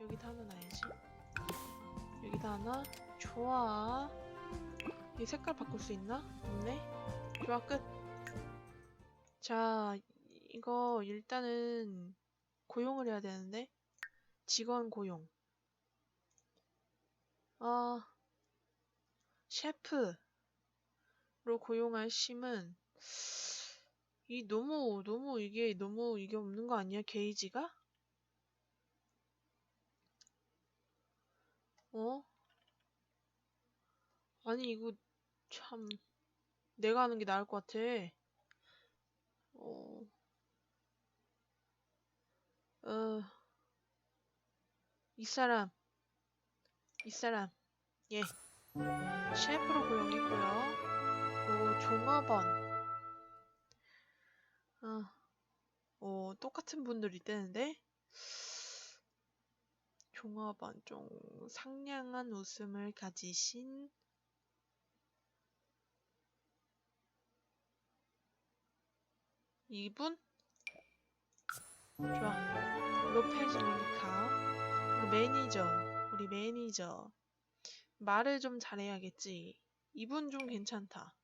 여기다 하나 놔야지. 여기다 하나. 좋아. 이 색깔 바꿀 수 있나? 없네. 좋아, 끝. 자, 이거 일단은 고용을 해야 되는데. 직원 고용. 아, 셰프로 고용할 심은 이 너무 너무 이게 너무 이게 없는 거 아니야? 게이지가? 어? 아니 이거 참 내가 하는 게 나을 것 같아. 어. 어. 이 사람. 이 사람. 예. 셰프로 고용했고요. 오, 종업원. 어. 오, 똑같은 분들이 뜨는데? 종업원, 좀 상냥한 웃음을 가지신 이분? 좋아. 로페즈 모니카. 매니저. 우리 매니저. 말을 좀 잘해야겠지. 이분 좀 괜찮다.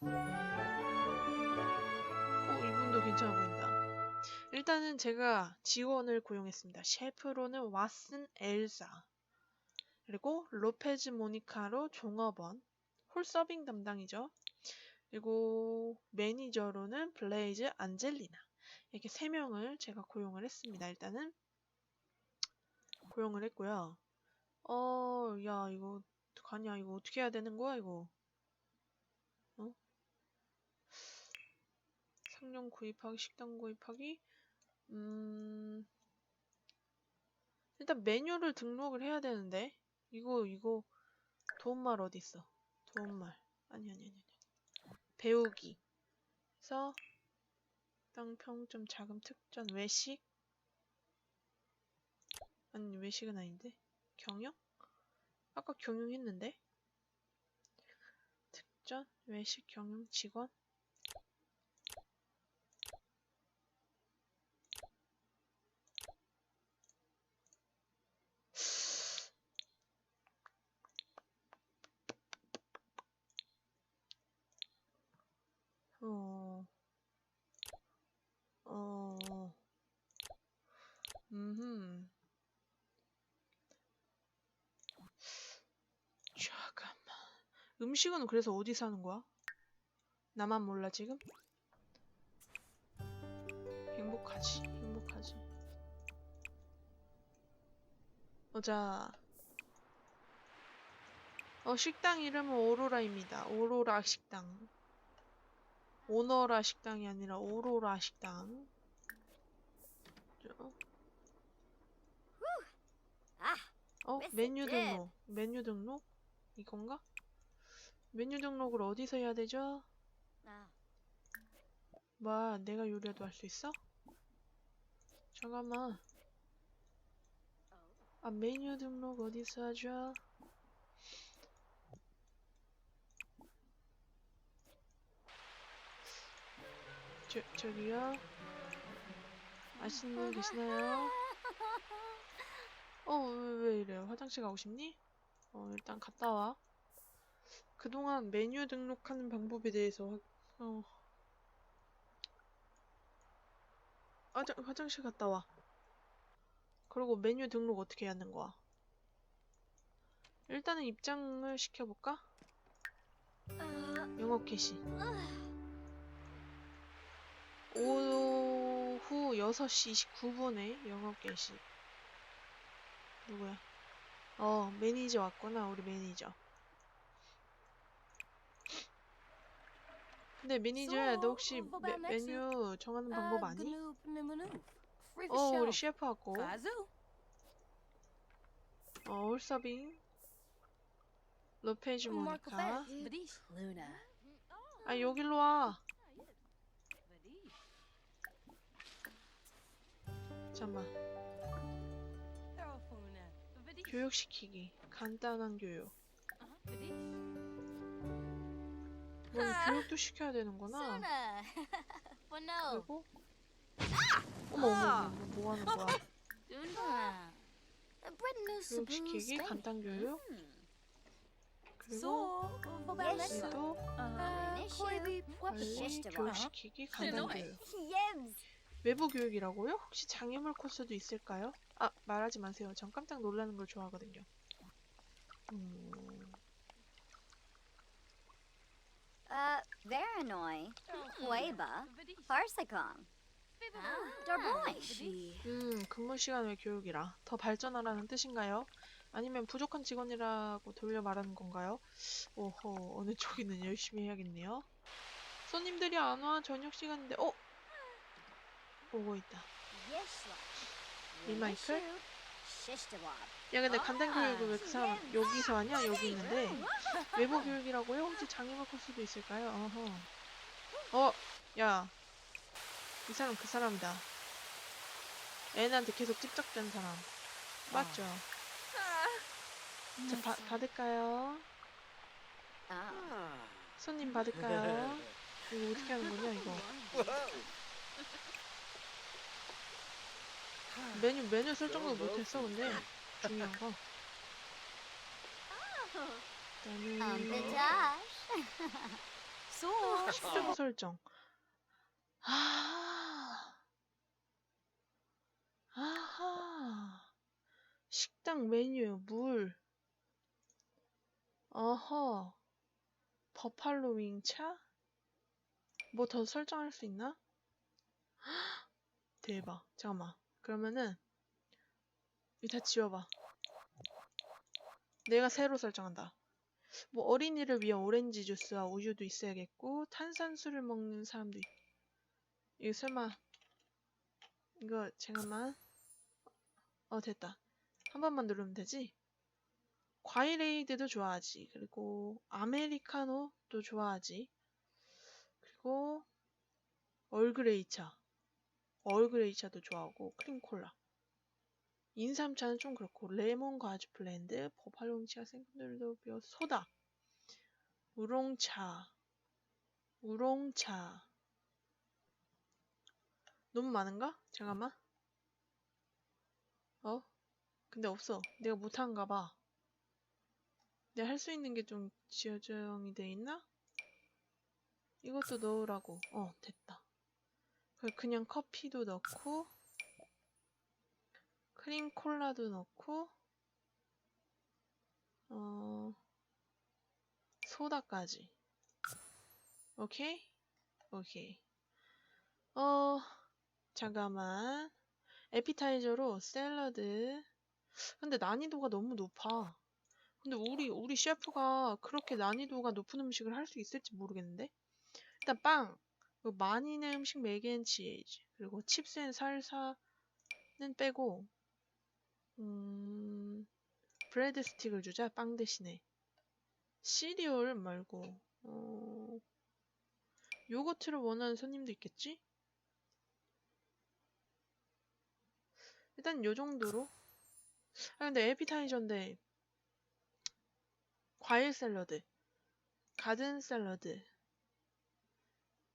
어, 이분도 괜찮아 보인다. 일단은 제가 직원을 고용했습니다. 셰프로는 왓슨 엘사. 그리고 로페즈 모니카로 종업원. 홀서빙 담당이죠. 그리고 매니저로는 블레이즈 안젤리나. 이렇게 세 명을 제가 고용을 했습니다. 일단은 고용을 했고요. 어, 야, 이거 어떡하냐? 이거 어떻게 해야 되는 거야, 이거? 어? 상용 구입하기, 식당 구입하기. 음, 일단 메뉴를 등록을 해야 되는데 이거 이거 도움말 어디 있어? 도움말 아니 아니 아니 아니 배우기. 그래서 땅 평점 자금 특전 외식 아니 외식은 아닌데 경영? 아까 경영했는데 특전 외식 경영 직원 어, 어, 음, 잠깐만. 음식은 그래서 어디서 하는 거야? 나만 몰라 지금? 행복하지, 행복하지. 보자. 어, 식당 이름은 오로라입니다. 오로라 식당. 오너라 식당이 아니라 오로라 식당. 저- 아, 어, 메뉴. 등록. 메뉴 등록? 이건가? 메뉴 등록을 어디서 해야 되죠? 아, 뭐, 내가 요리라도 할 수 있어? 잠깐만. 아, 메뉴 등록 어디서 하죠? 저, 저기요? 아시는 분 계시나요? 어, 왜, 왜 이래요? 화장실 가고 싶니? 어, 일단 갔다 와. 그동안 메뉴 등록하는 방법에 대해서, 화- 어. 화장, 화장실 갔다 와. 그리고 메뉴 등록 어떻게 하는 거야? 일단은 입장을 시켜볼까? 아, 영업 개시. 오후 6시 29분에 영업 개시. 누구야? 어, 매니저 왔구나, 우리 매니저. 근데 매니저야, 너 혹시 메, 메뉴 정하는 방법 아니? 어, 어, 우리 셰프 왔고. 어, 홀서빙. 로페즈 모니카. Luna. 아, 여길로 와. 잠깐만. 교육시키기. 간단한 교육. 뭐 교육도 시켜야 되는구나. 그리고? 어머 어머 어머 뭐 하는 거야? Duna. 교육시키기, 간단 교육. 그리고? Yes. 얘도 Uh, 관리, 교육시키기, 간단 교육. 외부 교육이라고요? 혹시 장애물 코스도 있을까요? 아, 말하지 마세요. 전 깜짝 놀라는 걸 좋아하거든요. 음, Uh, Varanoi. Hueba. Farsakong. Darboy. 음, 근무 시간 외 교육이라 더 발전하라는 뜻인가요? 아니면 부족한 직원이라고 돌려 말하는 건가요? 오호, 어느 쪽이든 열심히 해야겠네요. 손님들이 안 와. 저녁 시간인데, 어? 오고 있다. 리마이클? 야, 근데 간단 교육을 왜 그 사람 여기서 하냐? 여기 있는데. 외부 교육이라고요? 혹시 장애물 코스도 있을까요? 어허. 어, 야. 이 사람 그 사람이다. 애한테 계속 찝적댄 사람. 맞죠? 자, 바, 받을까요? Ah. 손님 받을까요? 이거 어떻게 하는 거냐, 이거. 메뉴, 메뉴 설정도 못했어, 근데. 중요한 거. Um, 일단은, Bitash. 식당 설정. 아, 아하. 식당 메뉴, 물. 어허. 버팔로 윙차? 뭐 더 설정할 수 있나? 대박. 잠깐만. 그러면은, 이거 다 지워봐. 내가 새로 설정한다. 뭐 어린이를 위한 오렌지 주스와 우유도 있어야겠고 탄산수를 먹는 사람도 있... 이거 설마 이거 잠깐만 어 됐다. 한 번만 누르면 되지? 과일에이드도 좋아하지. 그리고 아메리카노도 좋아하지. 그리고 얼그레이차 얼그레이차도 좋아하고 크림콜라. 인삼차는 좀 그렇고 레몬 과즙 블렌드 버팔롱치가 생들도 비어 소다. 우롱차. 우롱차. 너무 많은가? 잠깐만. 어? 근데 없어. 내가 못한가 봐. 내가 할 수 있는 게 좀 지어정이 돼 있나? 이것도 넣으라고. 어 됐다 그냥 커피도 넣고 크림 콜라도 넣고 어 소다까지. 오케이? 오케이. 어 잠깐만. 에피타이저로 샐러드. 근데 난이도가 너무 높아. 근데 우리 우리 셰프가 그렇게 난이도가 높은 음식을 할 수 있을지 모르겠는데? 일단 빵 많이 는 음식 맥앤치즈 그리고 칩스 앤 살사는 빼고 음, 브레드 스틱을 주자, 빵 대신에. 시리얼 말고, 어, 요거트를 원하는 손님도 있겠지? 일단 요 정도로. 아, 근데 에피타이저인데, 과일 샐러드, 가든 샐러드,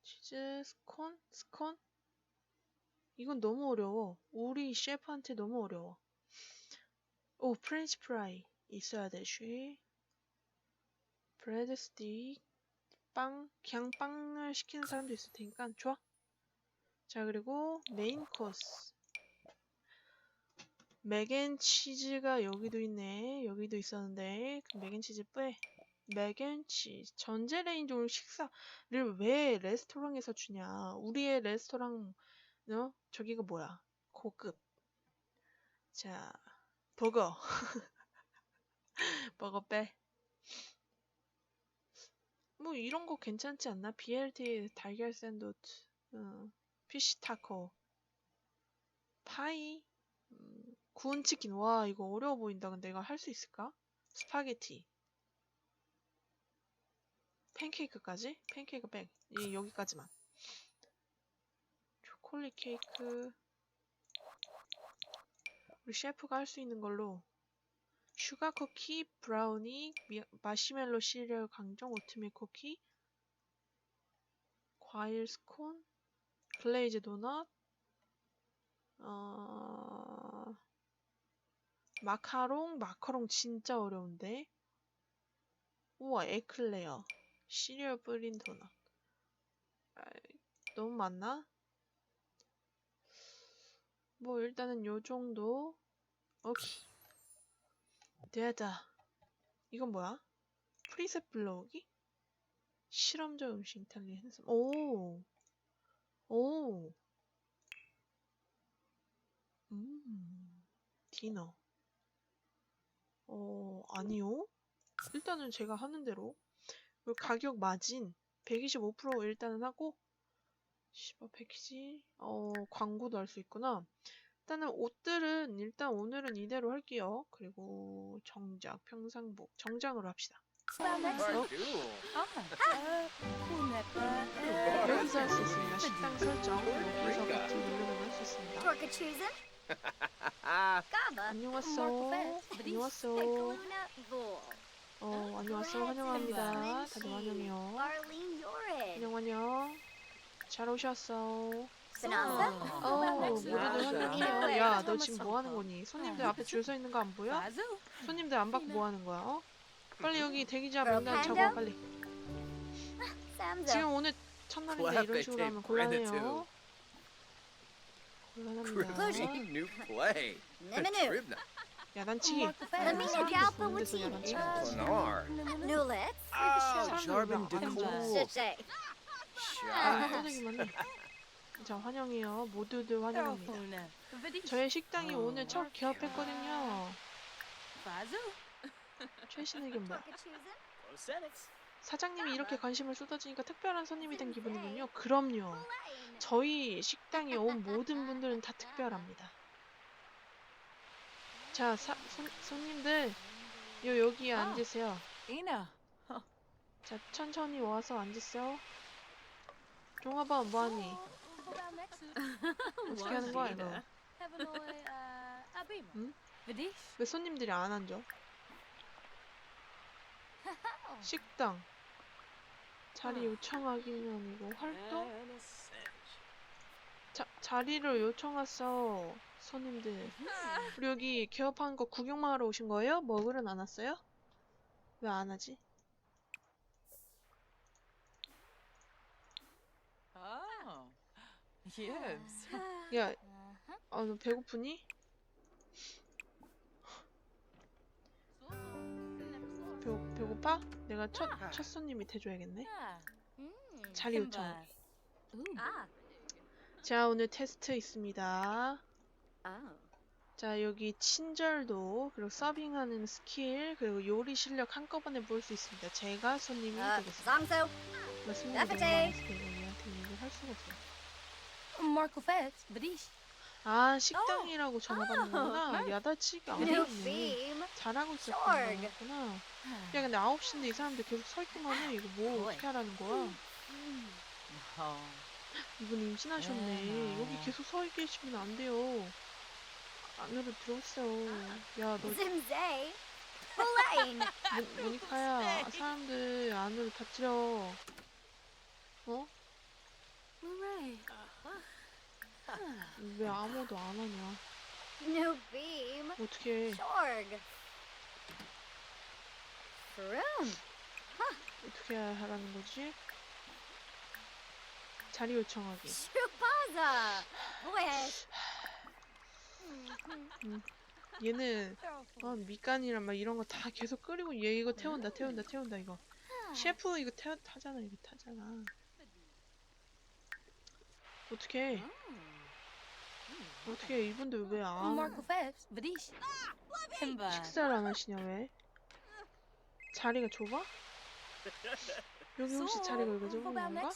치즈, 스콘? 스콘? 이건 너무 어려워. 우리 셰프한테 너무 어려워. 오, 프렌치 프라이 있어야 되지. 브레드 스틱, 빵, 그냥 빵을 시키는 사람도 있을 테니까 좋아. 자, 그리고 메인 코스. 맥앤치즈가 여기도 있네. 여기도 있었는데 그 맥앤치즈 빼. 맥앤치즈. 전제 레인지용 식사를 왜 레스토랑에서 주냐. 우리의 레스토랑, 어? 저기가 뭐야. 고급. 자, 버거. 버거 빼. 뭐 이런 거 괜찮지 않나? BLT 달걀 샌드위치, 어, 피시 타코, 파이, 음, 구운 치킨. 와 이거 어려워 보인다. 근데 이거 할수 있을까? 스파게티, 팬케이크까지? 팬케이크 백. 이 여기까지만. 초콜릿 케이크. 우리 셰프가 할 수 있는 걸로 슈가 쿠키, 브라우니, 미- 마시멜로 시리얼 강정, 오트밀 쿠키, 과일 스콘, 글레이즈 도넛, 어... 마카롱, 마카롱 진짜 어려운데. 우와, 에클레어. 시리얼 뿌린 도넛. 아, 너무 많나? 뭐 일단은 요 정도. 오케이. 됐다. 이건 뭐야? 프리셋 불러오기? 실험적 음식 이탈리 핸섬. 오. 오. 음. 디너. 어, 아니요. 일단은 제가 하는 대로 그 가격 마진 125% 일단은 하고 10원 패키지 어 광고도 할 수 있구나. 일단은 옷들은 일단 오늘은 이대로 할게요. 그리고 정장 평상복 정장으로 합시다. 여기서 할 수 있습니다. 식당 설정 여기서 버튼 누르면 할 수 있습니다. 안녕하세요. 안녕하세요. 어 안녕하세요. 환영합니다. 다들 환영해요. 안녕 안녕. 잘 오셨어. 어, 모두들 one. 환영해요. 야, 너 지금 뭐 하는 거니? 손님들 앞에 줄 서 있는 거 안 보여? 손님들 안 받고 뭐 하는 거야? 어? 빨리 여기 대기자 명단 적어 빨리. 지금 오늘 첫날인데 이런 식으로 하면 곤란해요. 곤란합니다. New play. Niminu, Tribna. 야단치기. 야단치기. Lenar. Nulets, Oh, 왜안 앉아? Decool. 아, Shot. 떠들기만 해. 자, 환영해요. 모두들 환영합니다. 저의 식당이 오늘 첫 개업했거든요. 최신 의견 뭐야? Torka Chusen, 사장님이 이렇게 관심을 쏟아주니까 특별한 손님이 된 기분이군요. 그럼요. 저희 식당에 온 모든 분들은 다 특별합니다. 자, 사, 손, 손님들, 요 여기에 아. 앉으세요. Ina. 자, 천천히 와서 앉으세요. 종아봐, 뭐하니? 어떻게 하는 거야, 이거? 응? Vidish. 왜 손님들이 안 앉아? 식당. 자리 요청하기는 아니고 활동? 자, 자리를 요청했어. 손님들. 우리 여기 개업한 거 구경만 하러 오신 거예요? 먹으러 안 왔어요? 왜 안 하지? Oh. Yes. 야, 어, 너 배고프니? 배, 배고파? 내가 첫, 첫 손님이 돼줘야겠네. Mm. 자리 요청. Ah, 자, 오늘 테스트 있습니다. Oh. 자, 여기 친절도, 그리고 서빙하는 스킬, 그리고 요리 실력 한꺼번에 볼 수 있습니다. 제가 손님이 Uh, 되겠습니다. 손님이 나쁘지? 얘한테 얘기를 할 수가 없어요. Marco Fest. Vidish. 아, 식당이라고 전화 받는 거구나. 야다치기 안 New 했네. Beam, 잘하고. 거구나. 야, 근데 9시인데 이 사람들 계속 서 있기만 해. 이거 뭐 어떻게 하라는 거야? Oh. 이분 임신하셨네. 에휴. 여기 계속 서 계시면 안 돼요. 안으로 들어오세요. 야, 너 Elaine, 모, 모니카야, 사람들 안으로 다 들여. 어? Hooray. 왜 아무도 안 하냐? New Beam, 어떻게 어떻게 하라는 거지? 자리 요청하기. Shrupaza, Wish, 얘는 어, 밑간이랑 막 이런 거 다 계속 끓이고 얘 이거 태운다 태운다 태운다 이거 셰프 이거 태 타잖아 이거 타잖아 어떻게 어떻게 이분들 왜안 Marco Fest. Vidish. Himba. 식사를 안 하시냐 왜 자리가 좁아? 여기 혹시 자리가 이거 좁은 건가?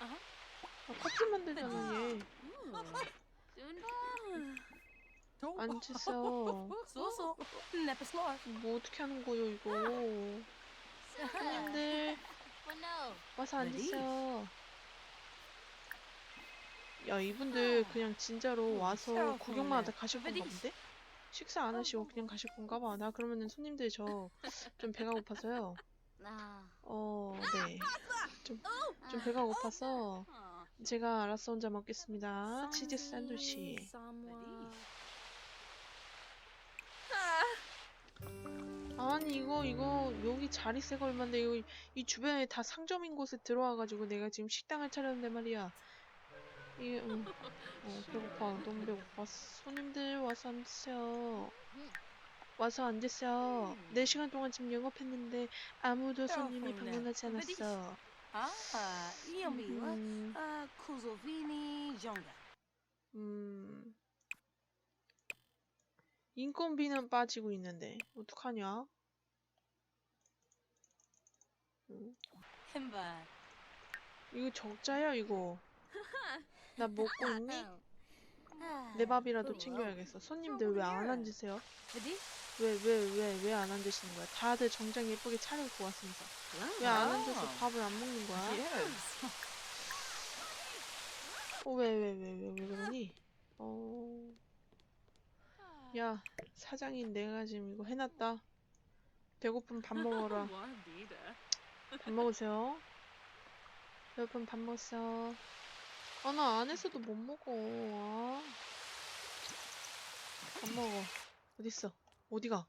아, 커피 만들잖아 얘 앉으세요 Soso. Nepeslor. 뭐 어떻게 하는 거요 이거 손님들 와서 앉으세요. 야 이분들 그냥 진짜로 와서 구경만 하다 가실 건가 본데? 식사 안 하시고 그냥 가실 건가 봐. 나 그러면은 손님들 저 좀 배가 고파서요. 어, 네. 좀, 좀 배가 고파서 제가 알아서 혼자 먹겠습니다. 치즈 샌드위치. 아. 아니 이거 이거 여기 자리 세가 얼만데 이거 이 주변에 다 상점인 곳에 들어와가지고 내가 지금 식당을 차렸는데 말이야. 이 음, 어, 배고파 너무 배고파 손님들 와서 앉으세요. 와서 앉으세요. 4시간 동안 지금 영업했는데 아무도 손님이 방문하지 않았어. Ah, io mio. 음, Uh, Kuzovini Jonga. 음 인건비는 빠지고 있는데 어떡하냐 음. Himba. 이거 적자야 이거 나 먹고 있니? Ah, 내 밥이라도 챙겨야겠어 손님들 왜 안 앉으세요? Vadish? 왜 왜 왜 왜 안 앉으시는 거야? 다들 정장 예쁘게 차려입고 왔으면서 왜 안 앉아서 밥을 안 먹는 거야? Yes. 어 왜 왜 왜 왜 왜 그러니? 어... 야 사장인 내가 지금 이거 해놨다. 배고프면 밥 먹어라. 밥 먹으세요. 배고프면 밥 먹으세요. 아 나 안에서도 못 먹어. 아. 밥 먹어. 어딨어 어디가?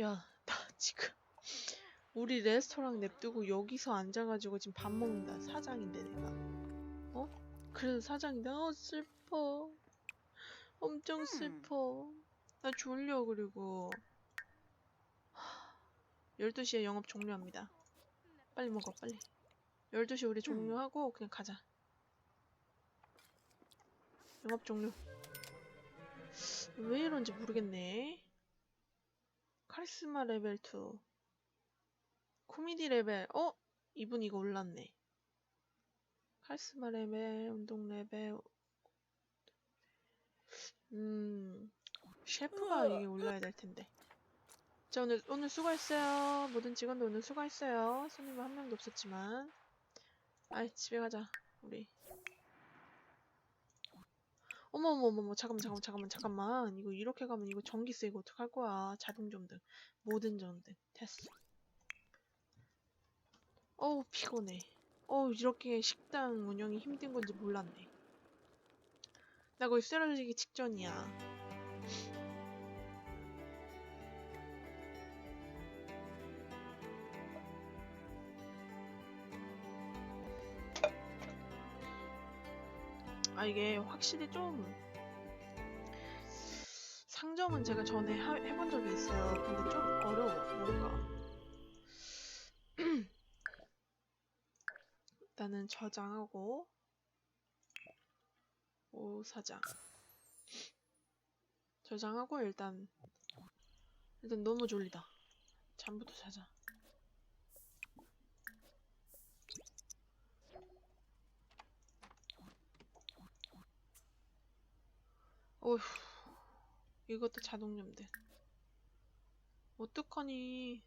야 나 지금 우리 레스토랑 냅두고 여기서 앉아가지고 지금 밥 먹는다. 사장인데 내가. 어? 그래도 사장인데 아 슬퍼. 엄청 슬퍼. 나 졸려 그리고. 12시에 영업 종료합니다. 빨리 먹어 빨리. 12시 우리 종료하고 그냥 가자. 영업 종료 왜 이런지 모르겠네. 카리스마 레벨 2 코미디 레벨. 어? 이분 이거 올랐네. 카리스마 레벨 운동 레벨. 음 셰프가 이게 올라야 될 텐데. 자 오늘 오늘 수고했어요. 모든 직원들 오늘 수고했어요. 손님은 한 명도 없었지만. 아이 집에 가자 우리 어머 어머 어머 어머 잠깐만 잠깐만 잠깐만 잠깐만. 이거 이렇게 가면 이거 전기세 이거 어떡할 거야. 자동 점등. 모든 점등. 됐어. 어우 피곤해. 어우 이렇게 식당 운영이 힘든 건지 몰랐네. 나 거의 쓰러지기 직전이야 아 이게 확실히 좀 상점은 제가 전에 하- 해본 적이 있어요. 근데 좀 어려워 뭔가. 일단은 저장하고 오 사장 저장하고 일단 일단 너무 졸리다. 잠부터 자자. 어휴, 이것도 자동 염등. 어떡하니?